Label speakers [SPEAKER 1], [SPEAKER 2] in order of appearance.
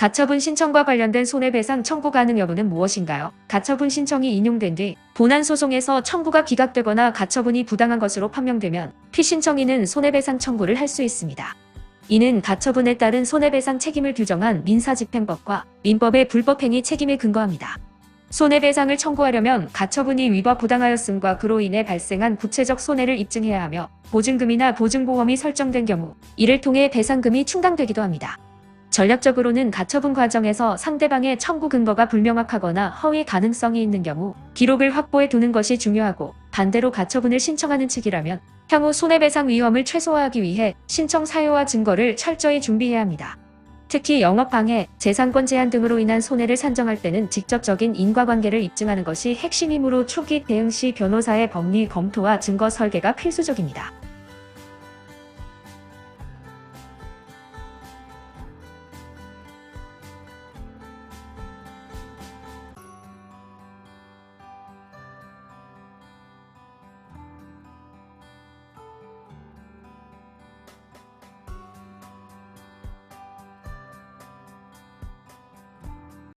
[SPEAKER 1] 가처분 신청과 관련된 손해배상 청구 가능 여부는 무엇인가요? 가처분 신청이 인용된 뒤 본안 소송에서 청구가 기각되거나 가처분이 부당한 것으로 판명되면 피신청인은 손해배상 청구를 할 수 있습니다. 이는 가처분에 따른 손해배상 책임을 규정한 민사집행법과 민법의 불법행위 책임에 근거합니다. 손해배상을 청구하려면 가처분이 위법 부당하였음과 그로 인해 발생한 구체적 손해를 입증해야 하며 보증금이나 보증보험이 설정된 경우 이를 통해 배상금이 충당되기도 합니다. 전략적으로는 가처분 과정에서 상대방의 청구 근거가 불명확하거나 허위 가능성이 있는 경우 기록을 확보해 두는 것이 중요하고 반대로 가처분을 신청하는 측이라면 향후 손해배상 위험을 최소화하기 위해 신청 사유와 증거를 철저히 준비해야 합니다. 특히 영업방해, 재산권 제한 등으로 인한 손해를 산정할 때는 직접적인 인과관계를 입증하는 것이 핵심이므로 초기 대응 시 변호사의 법리 검토와 증거 설계가 필수적입니다.